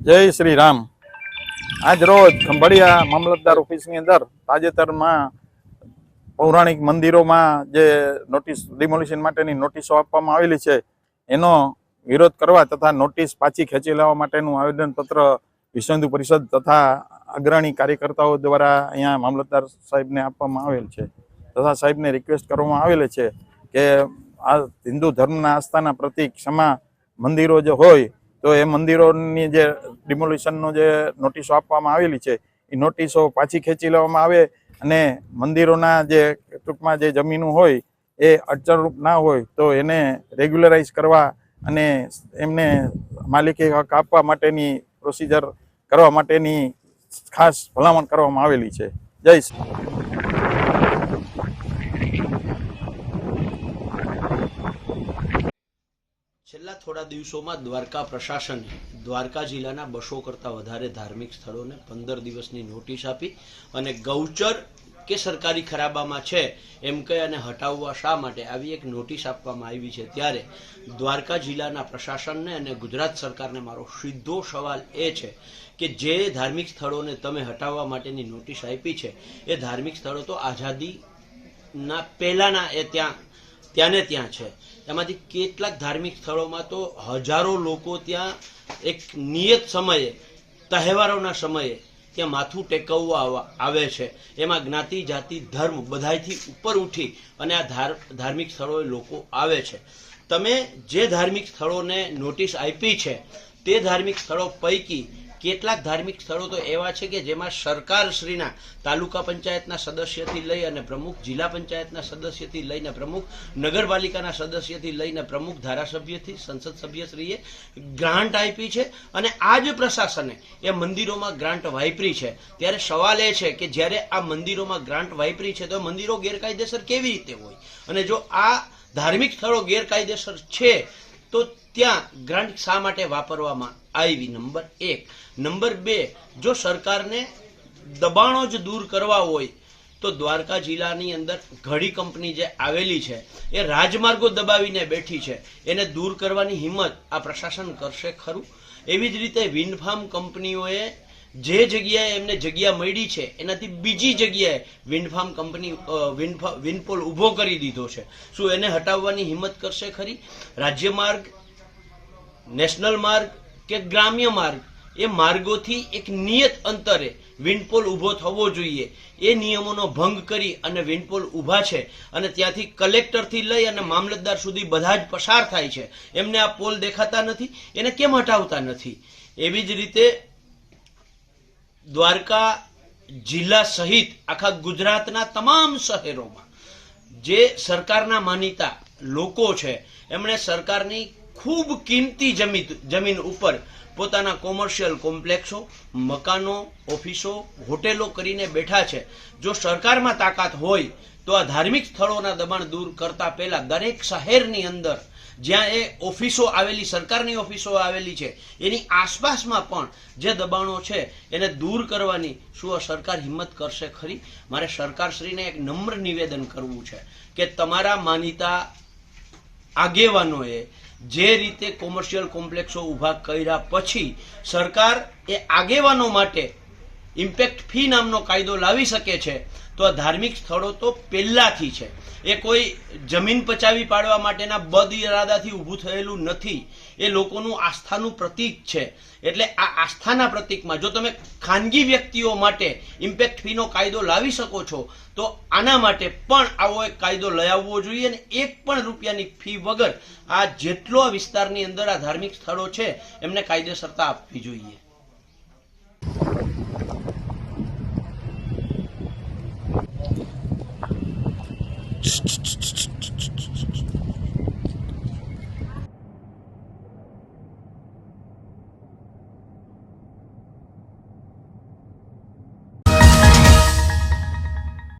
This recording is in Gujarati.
જય શ્રી રામ. આજ રોજ ખંભાળિયા મામલતદાર ઓફિસની અંદર તાજેતરમાં પૌરાણિક મંદિરોમાં જે નોટિસ, ડિમોલિશન માટેની નોટિસો આપવામાં આવેલી છે, એનો વિરોધ કરવા તથા નોટિસ પાછી ખેંચી લેવા માટેનું આવેદનપત્ર વિશ્વ હિન્દુ પરિષદ તથા અગ્રણી કાર્યકર્તાઓ દ્વારા અહીંયા મામલતદાર સાહેબને આપવામાં આવેલ છે. તથા સાહેબને રિક્વેસ્ટ કરવામાં આવેલ છે કે આ હિન્દુ ધર્મના આસ્થાના પ્રતિક, ક્ષમા મંદિરો જે હોય તો એ મંદિરોની જે ડિમોલિશનનો જે નોટિસો આપવામાં આવેલી છે, એ નોટિસો પાછી ખેંચી લેવામાં આવે અને મંદિરોના જે ટૂંકમાં જે જમીનો હોય એ અડચણરૂપ ના હોય તો એને રેગ્યુલરાઇઝ કરવા અને એમને માલિકી હક આપવા માટેની પ્રોસિજર કરવા માટેની ખાસ ભલામણ કરવામાં આવેલી છે. જય શ્રી છેલ્લા થોડા દિવસોમાં દ્વારકા પ્રશાસને દ્વારકા જિલ્લાના બસો કરતાં વધારે ધાર્મિક સ્થળોને પંદર દિવસની નોટિસ આપી અને ગૌચર કે સરકારી ખરાબામાં છે એમ કહી અને હટાવવા શા માટે આવી એક નોટિસ આપવામાં આવી છે ત્યારે દ્વારકા જિલ્લાના પ્રશાસનને અને ગુજરાત સરકારને મારો સીધો સવાલ એ છે કે જે ધાર્મિક સ્થળોને તમે હટાવવા માટેની નોટિસ આપી છે, એ ધાર્મિક સ્થળો તો આઝાદીના પહેલાંના એ ત્યાં, ત્યાંને ત્યાં છે. એમાંથી કેટલાક ધાર્મિક સ્થળોમાં તો હજારો લોકો ત્યાં એક નિયત સમયે, તહેવારોના સમયે ત્યાં માથું ટેકવવા આવા- છે. એમાં જ્ઞાતિ, જાતિ, ધર્મ બધાથી ઉપર ઉઠી અને આ ધાર ધાર્મિક સ્થળોએ લોકો આવે છે. તમે જે ધાર્મિક સ્થળોને નોટિસ આપી છે, તે ધાર્મિક સ્થળો પૈકી કેટલાક ધાર્મિક સ્થળો તો એવા છે કે જેમાં સરકારશ્રીના તાલુકા પંચાયતના સદસ્યથી લઈ અને પ્રમુખ, જિલ્લા પંચાયતના સદસ્યથી લઈને પ્રમુખ, નગરપાલિકાના સદસ્યથી લઈને પ્રમુખ, ધારાસભ્યથી, સંસદ સભ્યશ્રીએ ગ્રાન્ટ આપી છે અને આ જ પ્રશાસને એ મંદિરોમાં ગ્રાન્ટ વાપરી છે. ત્યારે સવાલ એ છે કે જ્યારે આ મંદિરોમાં ગ્રાન્ટ વાપરી છે તો મંદિરો ગેરકાયદેસર કેવી રીતે હોય? અને જો આ ધાર્મિક સ્થળો ગેરકાયદેસર છે તો ત્યાં ગ્રાન્ટ શા માટે વાપરવામાં આવી? નંબર એક. નંબર બે, જો સરકારને દબાણો જ દૂર કરવા હોય, તો દ્વારકા જિલ્લાની અંદર ઘડી કંપની જે આવેલી છે, એ રાજમાર્ગો દબાવીને બેઠી છે. એને દૂર કરવાની હિંમત આ પ્રશાસન કરશે ખરું? એવી જ રીતે વિન્ડફાર્મ કંપનીઓએ જે જગ્યાએ એમને જગ્યા મળી છે, એનાથી બીજી જગ્યાએ વિન્ડફાર્મ કંપની વિન્ડપોલ ઊભો કરી દીધો છે. શું એને હટાવવાની હિંમત કરશે ખરી? રાજ્ય માર્ગ, નેશનલ માર્ગ કે ગ્રામ્ય માર્ગ? એ માર્ગોથી એક નિયત અંતરે વિન્ડપોલ ઊભો થવો જોઈએ. એ નિયમોનો ભંગ કરી અને વિન્ડપોલ ઊભા છે અને ત્યાંથી કલેક્ટરથી લઈ અને મામલતદાર સુધી બધા જ પસાર થાય છે. એમને આ પોલ દેખાતા નથી, એને કેમ હટાવતા નથી? એવી જ રીતે દ્વારકા જિલ્લા સહિત આખા ગુજરાતના તમામ શહેરોમાં જે સરકારના માનીતા લોકો છે, એમણે સરકારની ખૂબ કિંમતી જમીન જમીન ઉપર પોતાના કોમર્શિયલ કોમ્પ્લેક્સો, મકાનો, ઓફિસો, હોટેલો કરીને બેઠા છે. જો સરકારમાં તાકાત હોય, તો આ ધાર્મિક સ્થળોના દબાણ દૂર કરતા પહેલા દરેક શહેરની અંદર જ્યાં એ ઓફિસો આવેલી, સરકારની ઓફિસો આવેલી છે, એની આસપાસમાં પણ જે દબાણો છે, એને દૂર કરવાની શું આ સરકાર હિંમત કરશે ખરી? મારે સરકારશ્રીને એક નમ્ર નિવેદન કરવું છે કે તમારા માનીતા આગેવાનોએ જે રીતે કોમર્શિયલ કોમ્પ્લેક્સો ઊભા કર્યા પછી સરકાર એ આગેવાનો માટે ઇમ્પેક્ટ ફી નામનો કાયદો લાવી શકે છે. તો આ ધાર્મિક સ્થળો તો પહેલાથી છે. એ કોઈ જમીન પચાવી પાડવા માટેના બદ ઇરાદાથી ઊભું થયેલું નથી. એ લોકોનું આસ્થાનું પ્રતીક છે. એટલે આ આસ્થાના પ્રતીકમાં જો તમે ખાનગી વ્યક્તિઓ માટે ઇમ્પેક્ટ ફીનો કાયદો લાવી શકો છો, તો આના માટે પણ આવો એક કાયદો લઈ આવવો જોઈએ અને એક પણ રૂપિયાની ફી વગર આ જેટલો વિસ્તારની અંદર આ ધાર્મિક સ્થળો છે, એમને કાયદેસરતા આપવી જોઈએ.